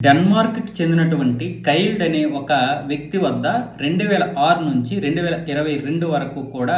డెన్మార్క్కి చెందినటువంటి కైల్డ్ అనే ఒక వ్యక్తి వద్ద రెండు వేల ఆరు నుంచి రెండు వేల ఇరవై రెండు వరకు కూడా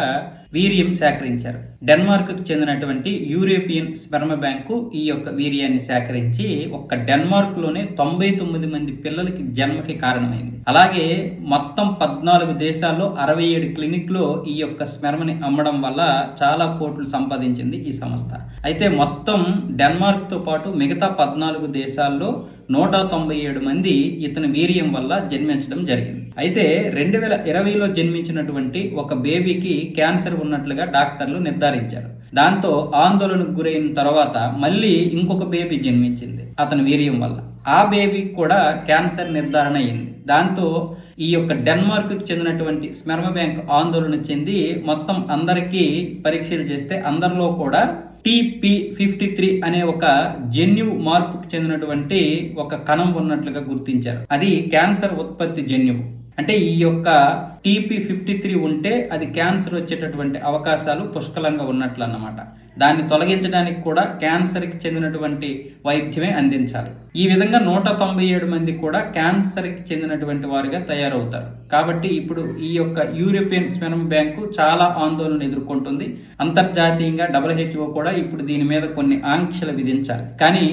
వీర్యం సేకరించారు. డెన్మార్క్కు చెందినటువంటి యూరోపియన్ స్పెర్మ బ్యాంకు ఈ యొక్క వీర్యాన్ని సేకరించి ఒక్క డెన్మార్క్లోనే తొంభై తొమ్మిది మంది పిల్లలకి జన్మకి కారణమైంది. అలాగే మొత్తం పద్నాలుగు దేశాల్లో అరవై ఏడు క్లినిక్లో ఈ యొక్క స్మెర్మని అమ్మడం వల్ల చాలా కోట్లు సంపాదించింది ఈ సంస్థ. అయితే మొత్తం డెన్మార్క్తో పాటు మిగతా పద్నాలుగు దేశాల్లో నూట తొంభై ఏడు మంది ఇతని వీర్యం వల్ల జన్మించడం జరిగింది. అయితే రెండు వేల ఇరవైలో జన్మించినటువంటి ఒక బేబీకి క్యాన్సర్ ఉన్నట్లుగా డాక్టర్లు నిర్ధారించారు. దాంతో ఆందోళనకు గురైన తర్వాత మళ్ళీ ఇంకొక బేబీ జన్మించింది అతని వీర్యం వల్ల. ఆ బేబీకి కూడా క్యాన్సర్ నిర్ధారణ అయింది. దాంతో ఈ యొక్క డెన్మార్క్కు చెందినటువంటి స్మెర్మ బ్యాంక్ ఆందోళన చెంది మొత్తం అందరికీ పరీక్షలు చేస్తే అందరిలో కూడా టిపి ఫిఫ్టీ త్రీ అనే ఒక జన్యు మార్పుకు చెందినటువంటి ఒక కణం ఉన్నట్లుగా గుర్తించారు. అది క్యాన్సర్ ఉత్పత్తి జన్యువు. అంటే ఈ యొక్క టీపీ ఫిఫ్టీ త్రీ ఉంటే అది క్యాన్సర్ వచ్చేటటువంటి అవకాశాలు పుష్కలంగా ఉన్నట్లు అన్నమాట దాన్ని తొలగించడానికి కూడా క్యాన్సర్కి చెందినటువంటి వైద్యమే అందించాలి. ఈ విధంగా నూట తొంభై ఏడు మంది కూడా క్యాన్సర్కి చెందినటువంటి వారుగా తయారవుతారు. కాబట్టి ఇప్పుడు ఈ యొక్క యూరోపియన్ స్మెర్మ్ బ్యాంకు చాలా ఆందోళన ఎదుర్కొంటుంది. అంతర్జాతీయంగా డబ్ల్యూహెచ్ఓ కూడా ఇప్పుడు దీని మీద కొన్ని ఆంక్షలు విధించాలి. కానీ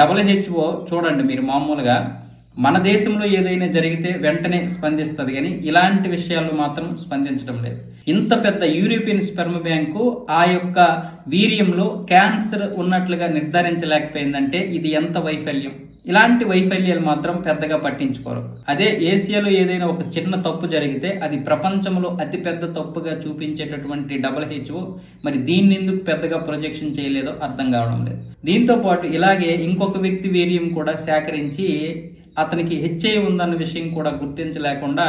డబ్ల్యూహెచ్ఓ చూడండి మీరు మామూలుగా మన దేశంలో ఏదైనా జరిగితే వెంటనే స్పందిస్తుంది కానీ ఇలాంటి విషయాల్లో మాత్రం స్పందించడం లేదు. ఇంత పెద్ద యూరోపియన్ స్పెర్మ్ బ్యాంకు ఆ యొక్క వీర్యంలో క్యాన్సర్ ఉన్నట్లుగా నిర్ధారించలేకపోయిందంటే ఇది ఎంత వైఫల్యం? ఇలాంటి వైఫల్యాలు మాత్రం పెద్దగా పట్టించుకోరు. అదే ఏసియాలో ఏదైనా ఒక చిన్న తప్పు జరిగితే అది ప్రపంచంలో అతిపెద్ద తప్పుగా చూపించేటటువంటి డబ్ల్యూహెచ్ఓ మరి దీన్ని ఎందుకు పెద్దగా ప్రొజెక్షన్ చేయలేదో అర్థం కావడం లేదు. దీంతో పాటు ఇలాగే ఇంకొక వ్యక్తి వీర్యం కూడా సేకరించి అతనికి హెచ్ఐ ఉందన్న విషయం కూడా గుర్తించలేకుండా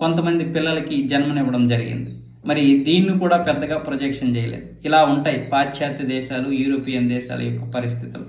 కొంతమంది పిల్లలకి జన్మనివ్వడం జరిగింది. మరి దీన్ని కూడా పెద్దగా ప్రొజెక్షన్ చేయలేదు. ఇలా ఉంటాయి పాశ్చాత్య దేశాలు యూరోపియన్ దేశాల యొక్క పరిస్థితులు.